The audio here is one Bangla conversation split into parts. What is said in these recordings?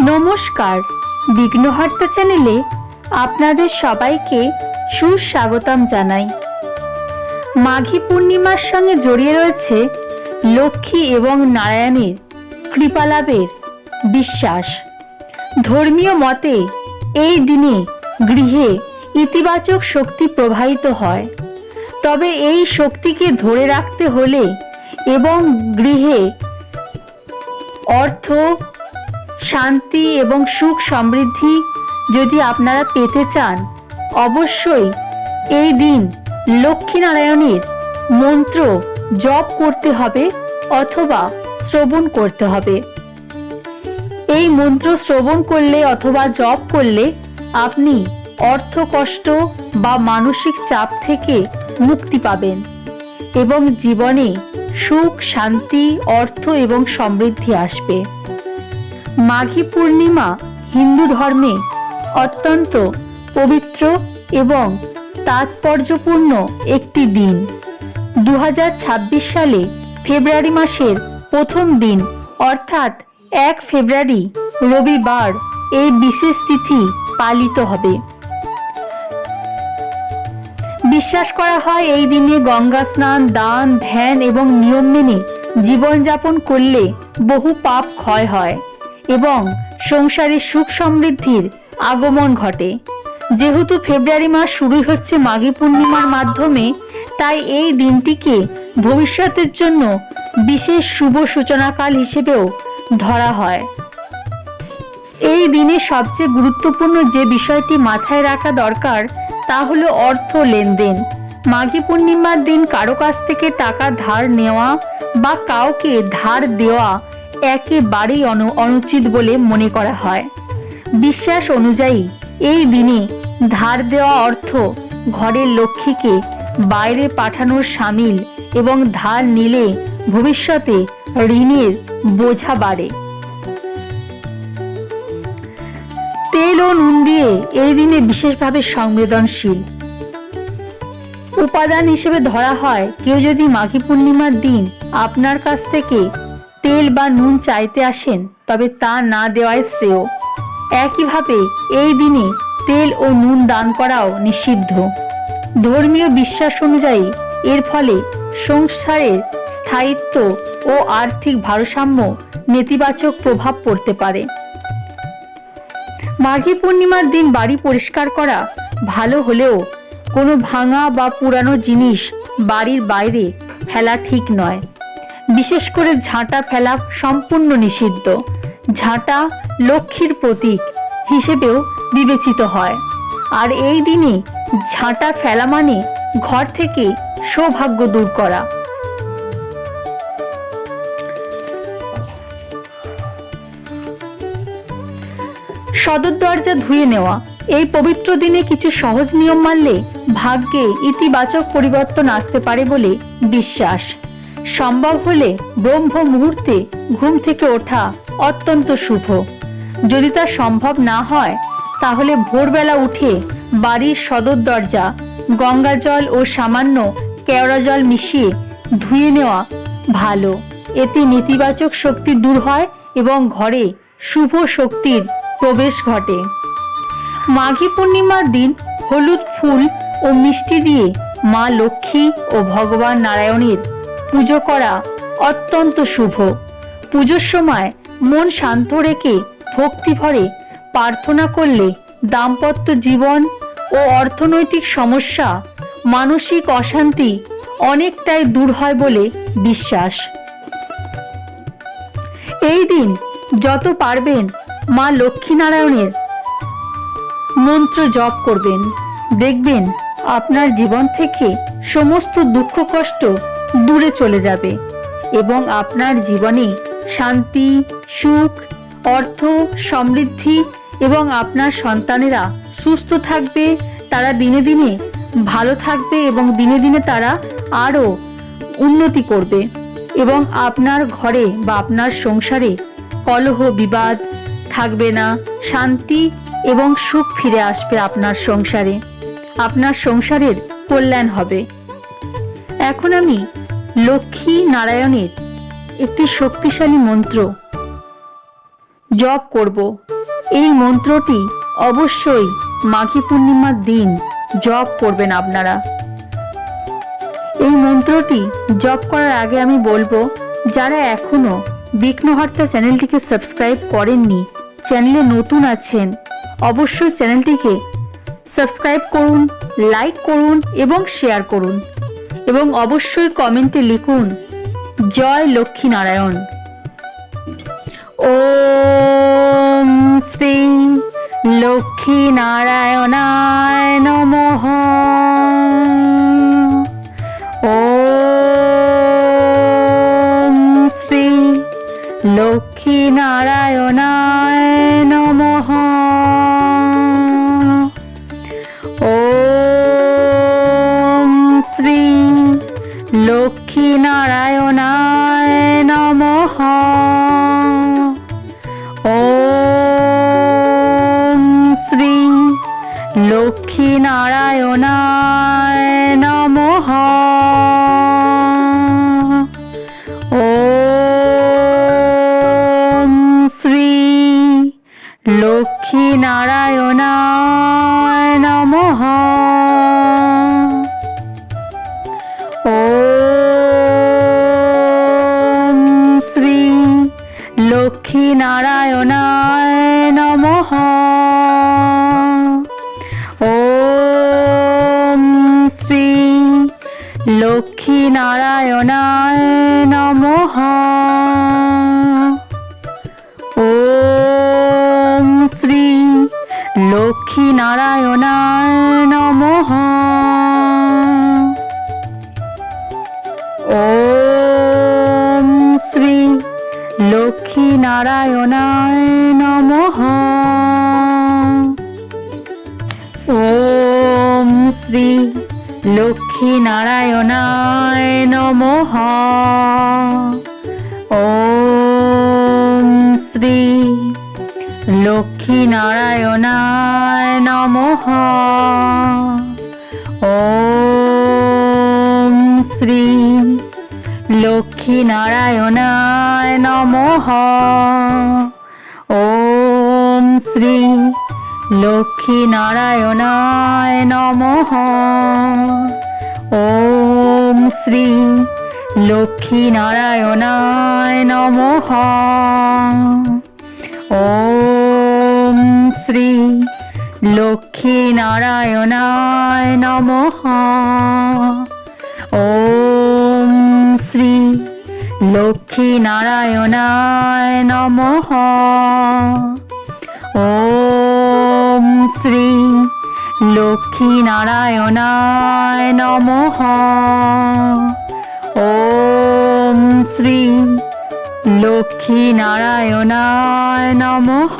নমস্কার। বিঘ্নহর্তা চ্যানেলে আপনাদের সবাইকে সুস্বাগতম জানাই। মাঘী পূর্ণিমার সঙ্গে জড়িয়ে রয়েছে লক্ষ্মী এবং নারায়ণের কৃপালাভের বিশ্বাস। ধর্মীয় মতে এই দিনে গৃহে ইতিবাচক শক্তি প্রবাহিত হয়। তবে এই শক্তিকে ধরে রাখতে হলে এবং গৃহে অর্থ শান্তি এবং সুখ সমৃদ্ধি যদি আপনারা পেতে চান, অবশ্যই এই দিন লক্ষ্মীনারায়ণের মন্ত্র জপ করতে হবে অথবা শ্রবণ করতে হবে। এই মন্ত্র শ্রবণ করলে অথবা জপ করলে আপনি অর্থ কষ্ট বা মানসিক চাপ থেকে মুক্তি পাবেন এবং জীবনে সুখ, শান্তি, অর্থ এবং সমৃদ্ধি আসবে। মাঘী পূর্ণিমা হিন্দু ধর্মে অত্যন্ত পবিত্র এবং তাৎপর্যপূর্ণ একটি দিন। দু হাজার ছাব্বিশ সালে ফেব্রুয়ারি মাসের প্রথম দিন, অর্থাৎ এক ফেব্রুয়ারি রবিবার, এই বিশেষ তিথি পালিত হবে। বিশ্বাস করা হয় এই দিনে গঙ্গা স্নান, দান, ধ্যান এবং নিয়ম মেনে জীবনযাপন করলে বহু পাপ ক্ষয় হয়। এবং সংসারে সুখ সমৃদ্ধির আগমন ঘটে। যেহেতু ফেব্রুয়ারি মাস শুরুই হচ্ছে মাঘী পূর্ণিমার মাধ্যমে, তাই এই দিনটিকে ভবিষ্যতের জন্য বিশেষ শুভ সূচনাকাল হিসেবেও ধরা হয়। এই দিনে সবচেয়ে গুরুত্বপূর্ণ যে বিষয়টি মাথায় রাখা দরকার, তা হলো অর্থ লেনদেন। মাঘী পূর্ণিমার দিন কারও কাছ থেকে টাকা ধার নেওয়া বা কাউকে ধার দেওয়া একেবারেই অনু- অনুচিত বলে মনে করা হয়। বিশ্বাস অনুযায়ী, এই দিনে ধার দেওয়া অর্থ ঘরের লক্ষ্মীকে বাইরে পাঠানোর সামিল এবং ধার নিলে ভবিষ্যতে ঋণের বোঝা বাড়ে। তেল ও নুন দিয়ে এই দিনে বিশেষভাবে সংবেদনশীল। উপাদান হিসেবে ধরা হয়, কেউ যদি মাঘী পূর্ণিমার দিন আপনার কাছ থেকে তেল বা নুন চাইতে আসেন, তবে তা না দেওয়াই শ্রেয়। একইভাবে, এই দিনে তেল ও নুন দান করাও নিষিদ্ধ। ধর্মীয় বিশ্বাস অনুযায়ী, এর ফলে সংসারের স্থায়িত্ব ও আর্থিক ভারসাম্য নেতিবাচক প্রভাব পড়তে পারে। মাঘী পূর্ণিমার দিন বাড়ি পরিষ্কার করা ভালো হলেও, কোনো ভাঙা বা পুরানো জিনিস বাড়ির বাইরে ফেলা ঠিক নয়। বিশেষ করে ঝাঁটা ফেলা সম্পূর্ণ নিষিদ্ধ। ঝাঁটা লক্ষ্মীর প্রতীক হিসেবেও বিবেচিত হয়। আর এই দিনে ঝাঁটা ফেলা মানে ঘর থেকে সৌভাগ্য দূর করা। সদর দরজা ধুয়ে নেওয়া। এই পবিত্র দিনে কিছু সহজ নিয়ম মানলে ভাগ্যে ইতিবাচক পরিবর্তন আসতে পারে বলে বিশ্বাস। সম্ভব হলে ব্রহ্ম মুহূর্তে ঘুম থেকে ওঠা অত্যন্ত শুভ। যদি তা সম্ভব না হয়, তাহলে ভোরবেলা উঠে বাড়ির সদর দরজা, গঙ্গা জল ও সামান্য কেওড়া জল মিশিয়ে ধুয়ে নেওয়া ভালো। এতে নেতিবাচক শক্তি দূর হয় এবং ঘরে শুভ শক্তির প্রবেশ ঘটে। মাঘী পূর্ণিমার দিন হলুদ ফুল ও মিষ্টি দিয়ে মা লক্ষ্মী ও ভগবান নারায়ণের পুজো করা অত্যন্ত শুভ। পুজোর সময় মন শান্ত রেখে ভক্তি ভরে প্রার্থনা করলে দাম্পত্য জীবন ও অর্থনৈতিক সমস্যা, মানসিক অশান্তি অনেকটাই দূর হয় বলে বিশ্বাস। এই দিন যত পারবেন মা লক্ষ্মীনারায়ণের মন্ত্র জপ করবেন। দেখবেন আপনার জীবন থেকে সমস্ত দুঃখ কষ্ট দূরে চলে যাবে এবং আপনার জীবনে শান্তি, সুখ, অর্থ, সমৃদ্ধি এবং আপনার সন্তানেরা সুস্থ থাকবে, তারা দিনে দিনে ভালো থাকবে এবং দিনে দিনে তারা আরও উন্নতি করবে এবং আপনার ঘরে বা আপনার সংসারে কলহ, বিবাদ থাকবে না, শান্তি এবং সুখ ফিরে আসবে আপনার সংসারে। আপনার সংসারের কল্যাণ হবে। এখন আমি লক্ষ্মী নারায়ণের একটি শক্তিশালী মন্ত্র। জপ করব। এই মন্ত্রটি অবশ্যই মাঘী পূর্ণিমার দিন জপ করবেন আপনারা। এই মন্ত্রটি জপ করার আগে আমি বলব, যারা এখনও বিঘ্নহর্তা চ্যানেলটিকে সাবস্ক্রাইব করেননি, চ্যানেলে নতুন আছেন, অবশ্যই চ্যানেলটিকে সাবস্ক্রাইব করুন, লাইক করুন এবং শেয়ার করুন। এবং অবশ্যই কমেন্টে লিখুন জয় লক্ষ্মী নারায়ণ ওম শ্রী লক্ষ্মী நம்பினாள் स्वाहा লক্ষ্মী श्रीं নমঃ। नमः ॐ श्रीं লক্ষ্মীনারায়ণায় নমঃ। ওম শ্রী লক্ষ্মীনারায়ণায় নমঃ। ওম শ্রী লক্ষ্মী নারায়ণায় নমঃ ওম শ্রী লক্ষ্মী নারায়ণায় নমঃ ওম শ্রী লক্ষ্মী নারায়ণায় নমঃ ওম শ্রী লক্ষ্মী নারায়ণায় নমঃ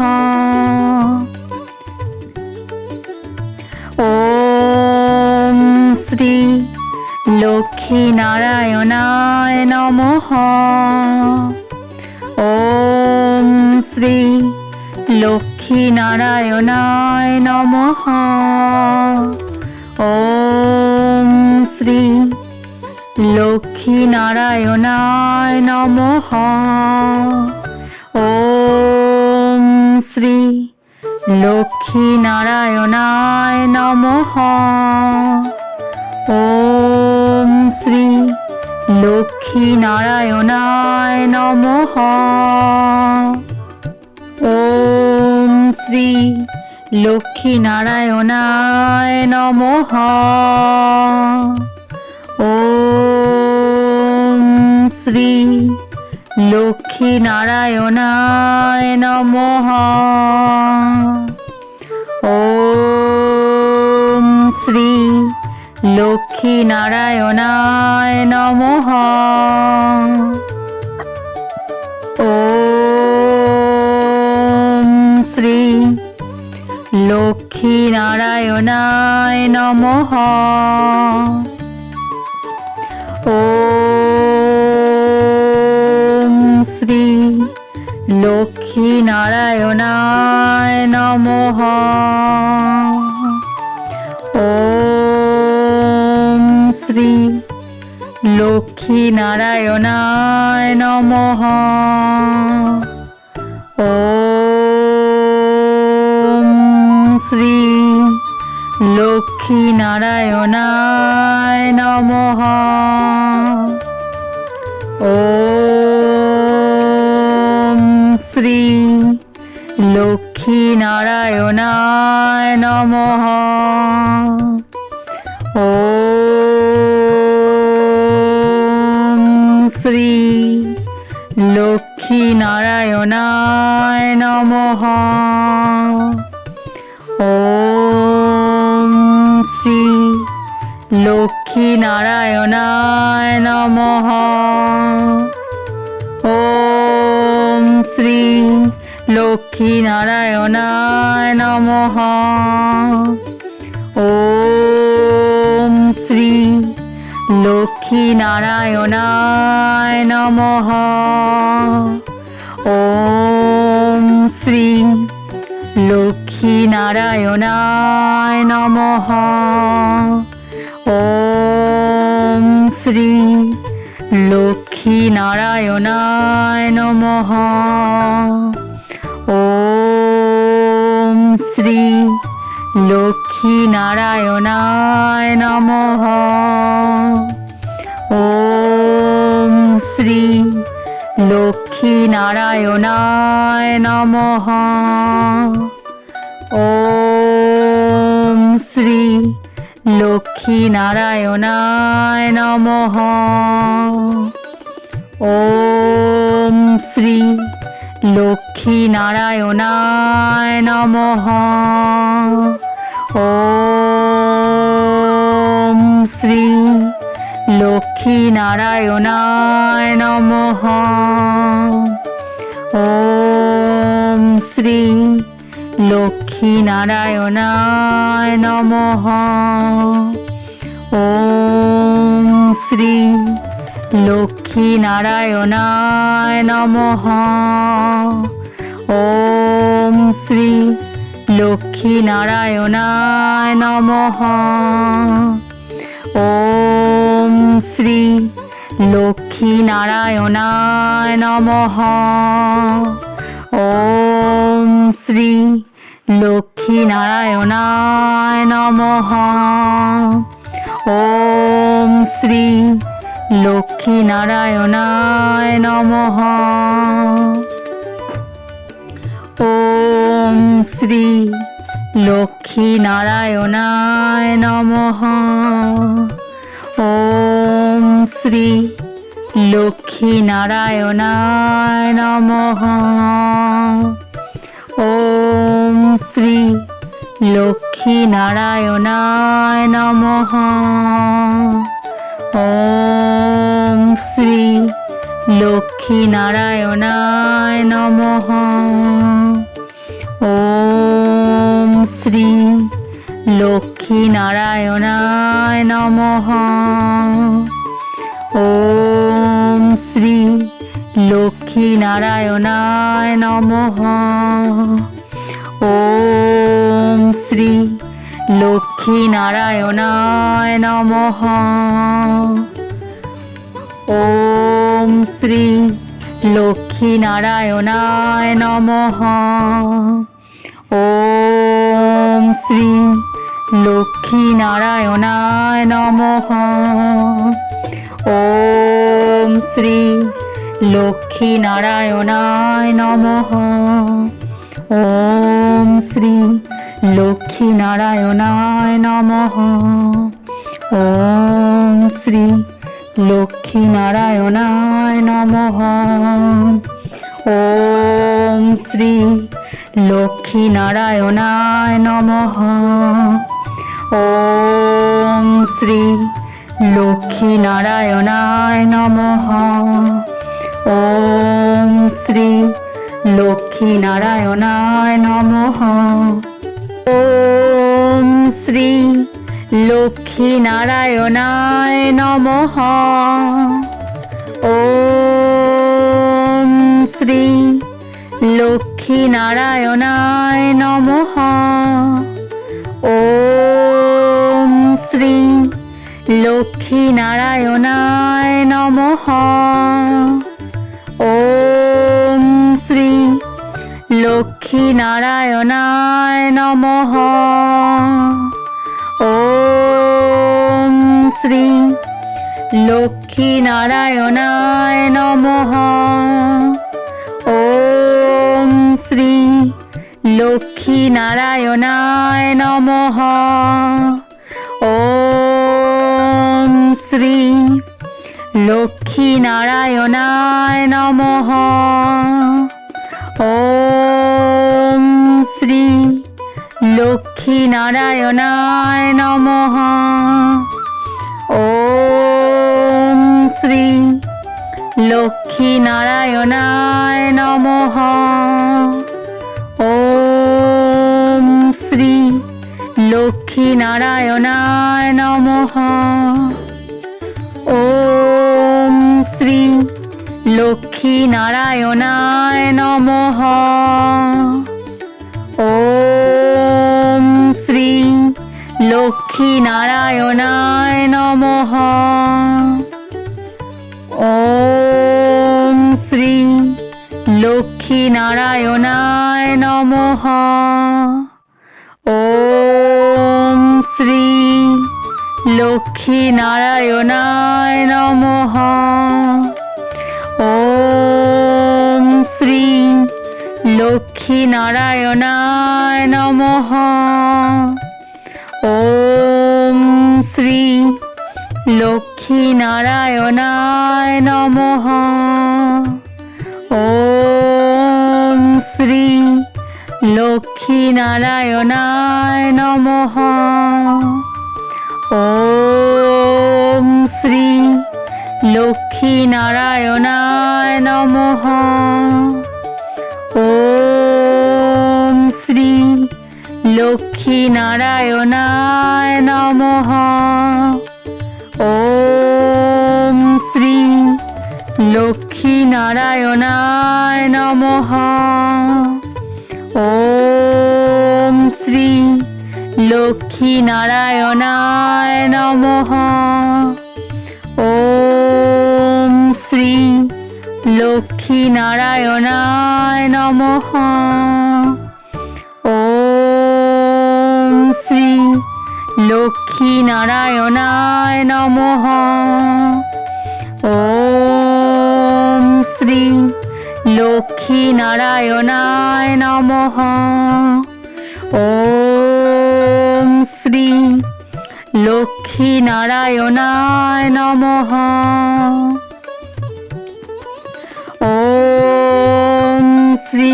শ্রীনারায়ণায় নমঃ। ওম শ্রী লক্ষ্মীনারায়ণায় নমঃ। ওম শ্রী লক্ষ্মীনারায়ণায় নমঃ। ওম শ্রী লক্ষ্মীনারায়ণায় নমঃ। ওম লক্ষ্মী নারায়ণায় নমঃ ওম শ্রী লক্ষ্মী নারায়ণায় নমঃ ওম শ্রী লক্ষ্মী নারায়ণায় নমঃ ওম লক্ষ্মী নারায়ণায় নমঃ ওম শ্রী লক্ষ্মী নারায়ণায় নমঃ ওম শ্রী লক্ষ্মী নারায়ণায় নমঃ ওম শ্রী লক্ষ্মী নারায়ণায় নমঃ। ওম শ্রী লক্ষ্মী নারায়ণায় নমঃ। ওম শ্রী লক্ষ্মী নারায়ণায় নমঃ। ওম শ্রী লক্ষ্মী নারায়ণায় নমঃ ওম শ্রী লক্ষ্মী নারায়ণায় নমঃ ওম শ্রী লক্ষ্মী নারায়ণায় নমঃ লক্ষ্মী নারায়ণায় নমঃ। ওম শ্রী লক্ষ্মী নারায়ণায় নমঃ। ওম শ্রী লক্ষ্মী নারায়ণায় নমঃ। ওম শ্রী লক্ষ্মী নারায়ণায় নমঃ। লক্ষ্মী নারায়ণায় নমঃ ওম শ্রী লক্ষ্মী নারায়ণায় নমঃ ওম শ্রী লক্ষ্মী নারায়ণায় নমঃ ওম শ্রী লক্ষ্মী নারায়ণায় নমঃ ওম শ্রী লক্ষ্মী নারায়ণায় নমঃ ওম শ্রী লক্ষ্মী নারায়ণায় নমঃ ওম শ্রী লক্ষ্মী নারায়ণায় নমঃ ওম শ্রী লক্ষ্মী নারায়ণায় নমঃ। ওম শ্রী লক্ষ্মী নারায়ণায় নমঃ। ওম শ্রী লক্ষ্মী নারায়ণায় নমঃ। ওম শ্রী লক্ষ্মী নারায়ণায় নমঃ। ওম শ্রী লক্ষ্মী নারায়ণায় নমঃ। ওম শ্রী লক্ষ্মী নারায়ণায় নমঃ। ওম শ্রী লক্ষ্মী নারায়ণায় নমঃ। ওম শ্রী লক্ষ্মী নারায়ণায় নমঃ ওম শ্রী লক্ষ্মী নারায়ণায় নমঃ ওম শ্রী লক্ষ্মী নারায়ণায় নমঃ ওম শ্রী লক্ষ্মী নারায়ণায় নমঃ ওম শ্রী লক্ষ্মী নারায়ণায় নমঃ। ওম শ্রী লক্ষ্মী নারায়ণায় নমঃ। ওম শ্রী লক্ষ্মী নারায়ণায় নমঃ। ওম শ্রী লক্ষ্মী নারায়ণায় নমঃ। ওম শ্রী লক্ষ্মী নারায়ণায় নমঃ ওম শ্রী লক্ষ্মী নারায়ণায় নমঃ ওম শ্রী লক্ষ্মী নারায়ণায় নমঃ ওম শ্রী লক্ষ্মী নারায়ণায় নমঃ ওম শ্রী লক্ষ্মী নারায়ণায় নমঃ। ওম শ্রী লক্ষ্মী নারায়ণায় নমঃ। ওম শ্রী লক্ষ্মী লক্ষ্মী নারায়ণায় নমঃ। ওম শ্রী লক্ষ্মী নারায়ণায় নমঃ। নারায়ণায় নমঃ। ওম শ্রী লক্ষ্মী নারায়ণায় নমঃ। ওম শ্রী লক্ষ্মী নারায়ণায় নমঃ। ওম শ্রী লক্ষ্মী নারায়ণায় নমঃ। লক্ষ্মীনারায়ণায় নমঃ। ওম শ্রী লক্ষ্মীনারায়ণায় নমঃ। ওম শ্রী লক্ষ্মীনারায়ণায় নমঃ। ওম শ্রী লক্ষ্মীনারায়ণায় নমঃ। ও শ্রী লক্ষ্মী নারায়ণায় নমঃ। ওম শ্রী লক্ষ্মী নারায়ণায় নমঃ। ওম শ্রী লক্ষ্মী নারায়ণায় নমঃ। লক্ষ্মী নারায়ণায় নমঃ। ওম শ্রী লক্ষ্মী নারায়ণায় নমঃ। ওম শ্রী লক্ষ্মী নারায়ণায় নমঃ। ওম শ্রী লক্ষ্মী নারায়ণায় নমঃ। লক্ষ্মী নারায়ণায় নমঃ ওম শ্রী লক্ষ্মী নারায়ণায় নমঃ ওম শ্রী লক্ষ্মী নারায়ণায় নমঃ ওম শ্রী লক্ষ্মী নারায়ণায় নমঃ ওম লক্ষ্মী নারায়ণায় নমঃ। ওম শ্রী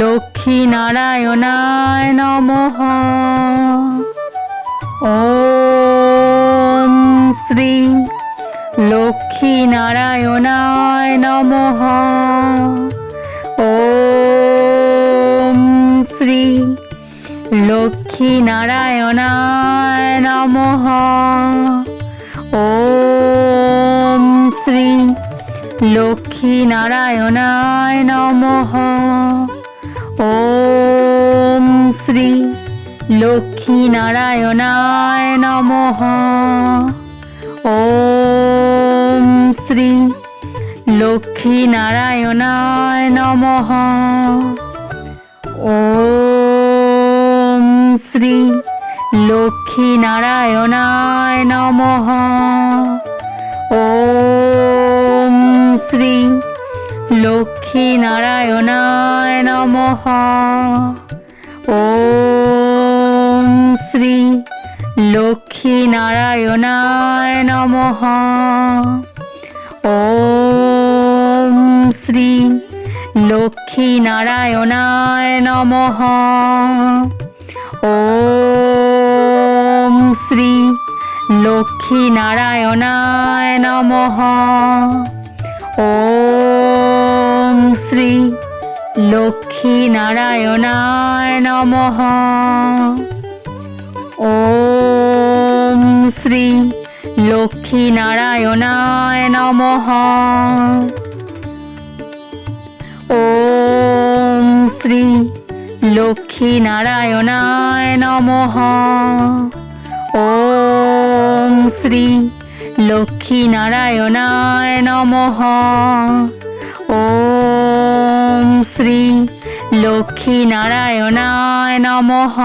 লক্ষ্মী নারায়ণায় নমঃ। ওম শ্রী লক্ষ্মী নারায়ণায় নমঃ। ওম শ্রী লক্ষ্মী নারায়ণায় নমঃ ওম শ্রী লক্ষ্মী নারায়ণায় নমঃ ওম শ্রী লক্ষ্মী নারায়ণায় নমঃ ওম শ্রী লক্ষ্মী নারায়ণায় নমঃ ওম শ্রী লক্ষ্মী নারায়ণায় নমঃ। ওম শ্রী লক্ষ্মী নারায়ণায় নমঃ। ওম শ্রী লক্ষ্মী নারায়ণায় নমঃ। ওম শ্রী লক্ষ্মী নারায়ণায় নমঃ। ওম শ্রী লক্ষ্মী নারায়ণায় নমঃ। ওম শ্রী লক্ষ্মী নারায়ণায় নমঃ। ওম শ্রী লক্ষ্মী নারায়ণায় নমঃ। ওম শ্রী লক্ষ্মী নারায়ণায় নমঃ। ওম শ্রী লক্ষ্মী নারায়ণায় নমঃ। ওম শ্রী লক্ষ্মী নারায়ণায় নমঃ।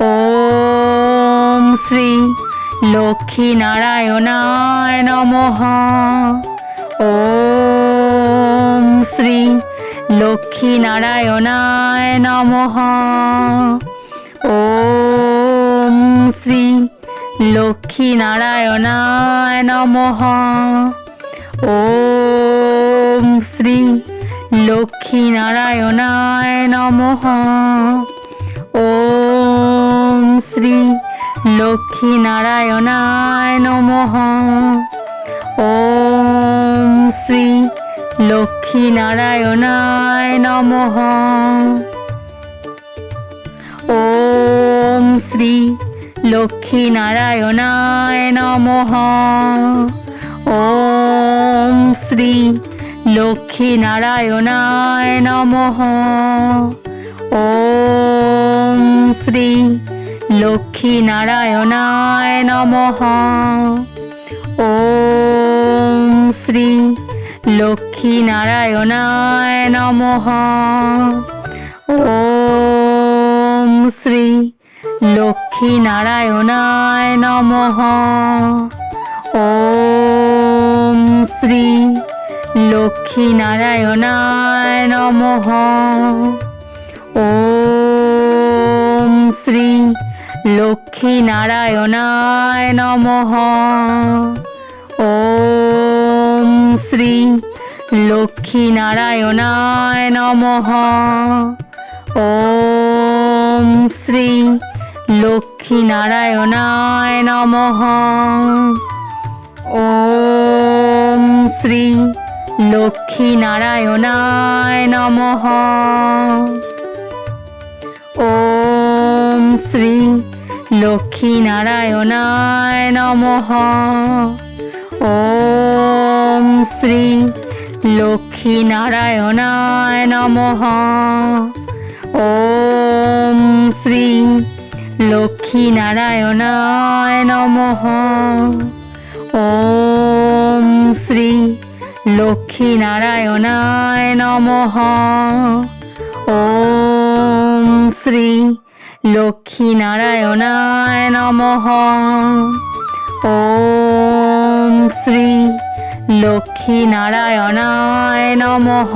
ওম শ্রী লক্ষ্মী নারায়ণায় নমঃ। ওম শ্রী লক্ষ্মী নারায়ণায় নমঃ। ওম শ্রী লক্ষ্মী নারায়ণায় নমঃ। ওম শ্রী লক্ষ্মী নারায়ণায় নমঃ। ওম শ্রী লক্ষ্মী নারায়ণায় নমঃ। ওম শ্রী লক্ষ্মী নারায়ণায় নমঃ ওম শ্রী লক্ষ্মী নারায়ণায় নমঃ ওম শ্রী লক্ষ্মী নারায়ণায় নমঃ ওম শ্রী লক্ষ্মী নারায়ণায় নমঃ ওম শ্রী লক্ষ্মী নারায়ণায় নমঃ। ওম শ্রী লক্ষ্মী নারায়ণায় নমঃ। ওম শ্রী লক্ষ্মী নারায়ণায় নমঃ। ওম শ্রী লক্ষ্মী নারায়ণায় নমঃ। ওম শ্রী লক্ষ্মী নারায়ণায় নমঃ। ওম শ্রী লক্ষ্মী নারায়ণায় নমঃ। ওম শ্রী লক্ষ্মী নারায়ণায় নমঃ। ওম শ্রী লক্ষ্মী নারায়ণায় নমঃ। ওম শ্রী লক্ষ্মী নারায়ণায় নমঃ। ওম শ্রী লক্ষ্মী নারায়ণায় নমঃ। ওম শ্রী লক্ষ্মী নারায়ণায় নমঃ। ওম শ্রী লক্ষ্মী নারায়ণায় নমঃ। ওম শ্রী লক্ষ্মী নারায়ণায় নমঃ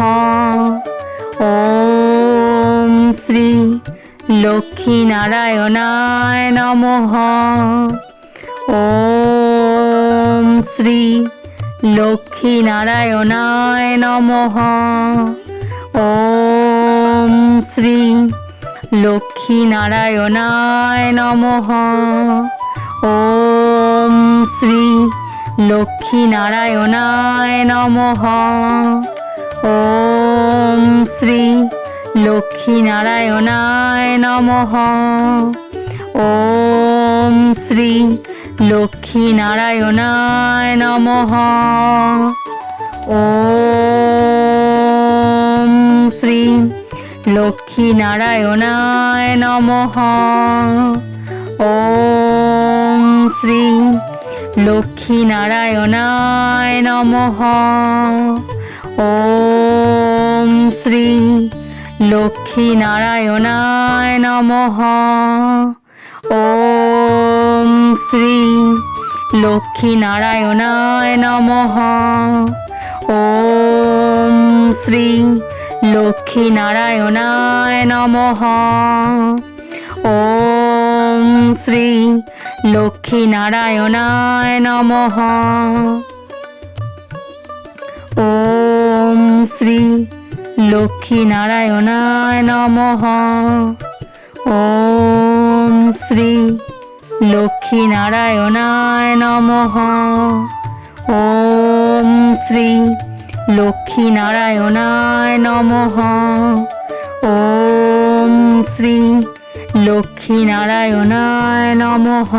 ওম শ্রী লক্ষ্মী নারায়ণায় নমঃ ওম শ্রী লক্ষ্মী নারায়ণায় নমঃ ওম শ্রী লক্ষ্মী নারায়ণায় নমঃ ওম শ্রী লক্ষ্মী নারায়ণায় নমঃ ওম শ্রী লক্ষ্মী নারায়ণায় নমঃ ওম শ্রী লক্ষ্মী নারায়ণায় নমঃ ওম শ্রী লক্ষ্মী নারায়ণায় নমঃ ওম শ্রী লক্ষ্মী নারায়ণায় নমঃ ওম শ্রী লক্ষ্মী নারায়ণায় নমঃ ওম শ্রী লক্ষ্মী নারায়ণায় নমঃ ওম শ্রী লক্ষ্মী নারায়ণায় নমঃ ওম শ্রী লক্ষ্মী নারায়ণায় নমঃ ওম শ্রী লক্ষ্মী নারায়ণায় নমঃ ওম শ্রী লক্ষ্মী নারায়ণায় নমঃ ওম শ্রী লক্ষ্মী নারায়ণায় নমঃ ওম শ্রী লক্ষ্মী নারায়ণায় নমঃ।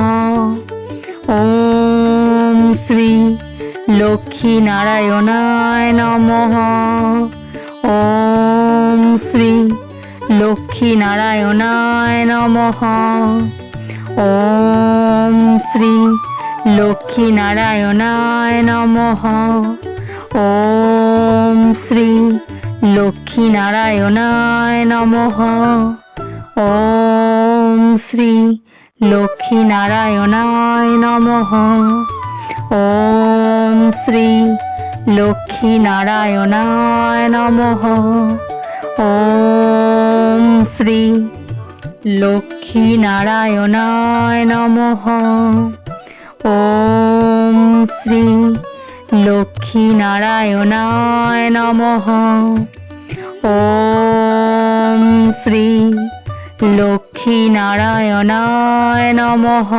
ওম শ্রী লক্ষ্মী নারায়ণায় নমঃ। ওম শ্রী লক্ষ্মী নারায়ণায় নমঃ। ওম শ্রী লক্ষ্মী নারায়ণায় নমঃ। ওম শ্রী লক্ষ্মী লক্ষ্মীনারায়ণায় নমঃ। ওম শ্রী লক্ষ্মীনারায়ণায় নমঃ। ওম শ্রী লক্ষ্মীনারায়ণায় নমঃ। ওম শ্রী লক্ষ্মীনারায়ণায় নমঃ। ওম শ্রী লক্ষ্মীনারায়ণায় নমঃ। ওম শ্রী লক্ষ্মী নারায়ণায় নমঃ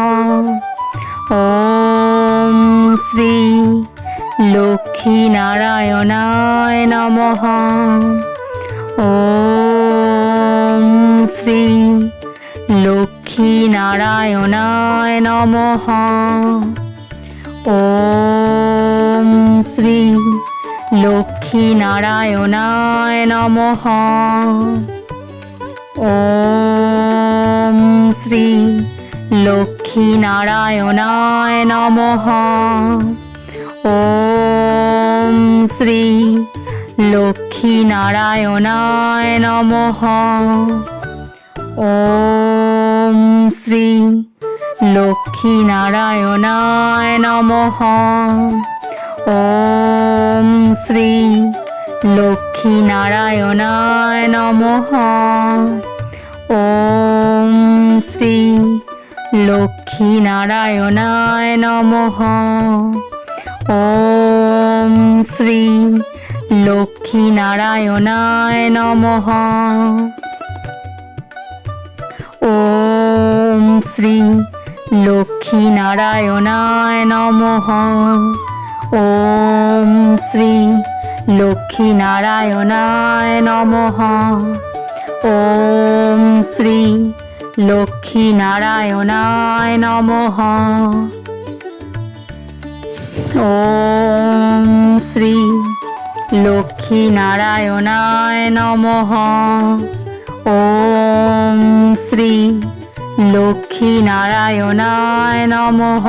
ওম শ্রী লক্ষ্মী নারায়ণায় নমঃ ওম শ্রী লক্ষ্মী নারায়ণায় নমঃ ওম শ্রী লক্ষ্মী নারায়ণায় নমঃ ওম শ্রী লক্ষ্মীনারায়ণায় নমঃ। ওম শ্রী লক্ষ্মীনারায়ণায় নমঃ। ওম শ্রী লক্ষ্মীনারায়ণায় নমঃ। ওম শ্রী লক্ষ্মীনারায়ণায় নমঃ ওম শ্রী লক্ষ্মীনারায়ণায় নমঃ ওম শ্রী লক্ষ্মীনারায়ণায় নমঃ ওম শ্রী লক্ষ্মীনারায়ণায় নমঃ ওম শ্রী লক্ষ্মীনারায়ণায় নমঃ। ওম শ্রী লক্ষ্মীনারায়ণায় নমঃ। ওম শ্রী লক্ষ্মীনারায়ণায় নমঃ। ওম শ্রী লক্ষ্মীনারায়ণায় নমঃ।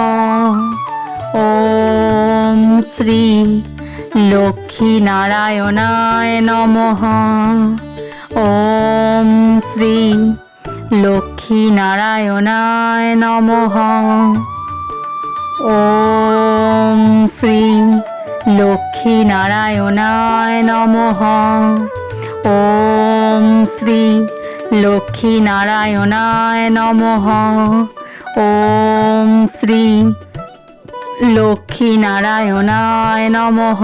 ওম শ্রী লক্ষ্মীনারায়ণায় নমঃ। ওম শ্রী লক্ষ্মীনারায়ণায় নমঃ। ওম শ্রী লক্ষ্মীনারায়ণায় নমঃ। ওম শ্রী লক্ষ্মীনারায়ণায় নমঃ। ওম শ্রী লক্ষ্মীনারায়ণায় নমঃ।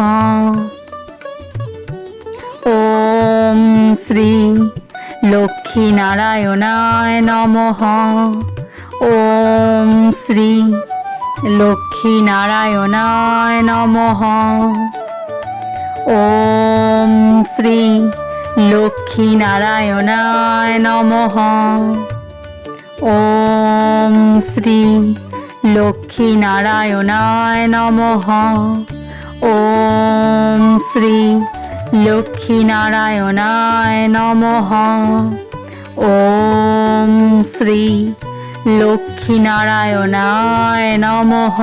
ওম শ্রী লক্ষ্মীনারায়ণায় নমঃ। ওম শ্রী লক্ষ্মীনারায়ণায় নমঃ। ওম শ্রী লক্ষ্মীনারায়ণায় নমঃ। ওম শ্রী লক্ষ্মীনারায়ণায় নমঃ ওম শ্রী লক্ষ্মীনারায়ণায় নমঃ ওম শ্রী লক্ষ্মীনারায়ণায় নমঃ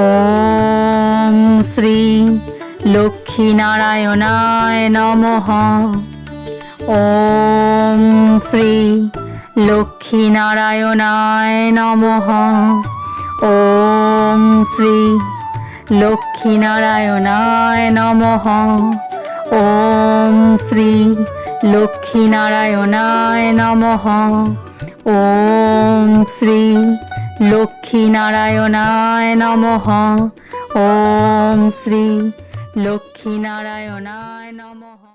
ওম শ্রী লক্ষ্মীনারায়ণায় নমঃ ওম শ্রী লক্ষ্মীনারায়ণায় নমঃ। ওম শ্রী লক্ষ্মীনারায়ণায় নমঃ। ওম শ্রী লক্ষ্মীনারায়ণায় নমঃ। ওম শ্রী লক্ষ্মীনারায়ণায় নমঃ। ওম শ্রী লক্ষ্মীনারায়ণায় নমঃ।